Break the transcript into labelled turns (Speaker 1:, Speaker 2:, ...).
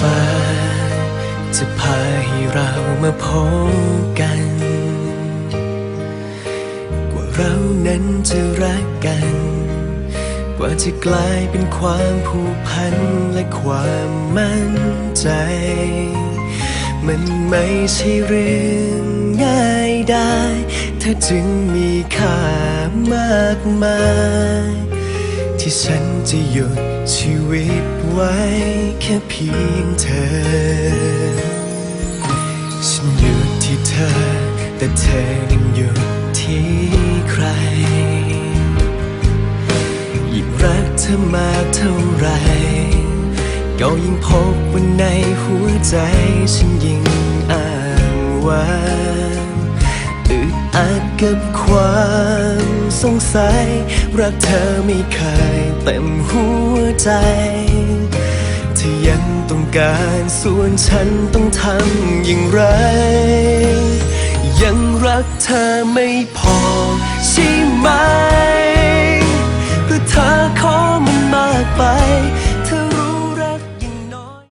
Speaker 1: ฟ้า จะพาให้เรามาพบกัน กว่าเรานั้นจะรักกัน กว่าจะกลายเป็นความผูกพันและความมั่นใจ มันไม่ใช่เรื่องง่ายได้ ถ้าจึงมีค่ามากมาย ที่ฉันจะหยุดชีวิตไว้แค่เพียงเธอ ฉันหยุดที่เธอ แต่เธอยังหยุดที่ใคร ยิ่งรักเธอมากเท่าไรก็ยิ่งพบว่าในหัวใจฉันยิ่งอ้างว้างอึดอัดกับความ สงสัย รักเธอไม่เคยเต็มหัวใจถ้ายังต้องการส่วนฉันต้องทำอย่างไร ยังรักเธอไม่พอใช่ไหมหรือเธอขอมันมากไป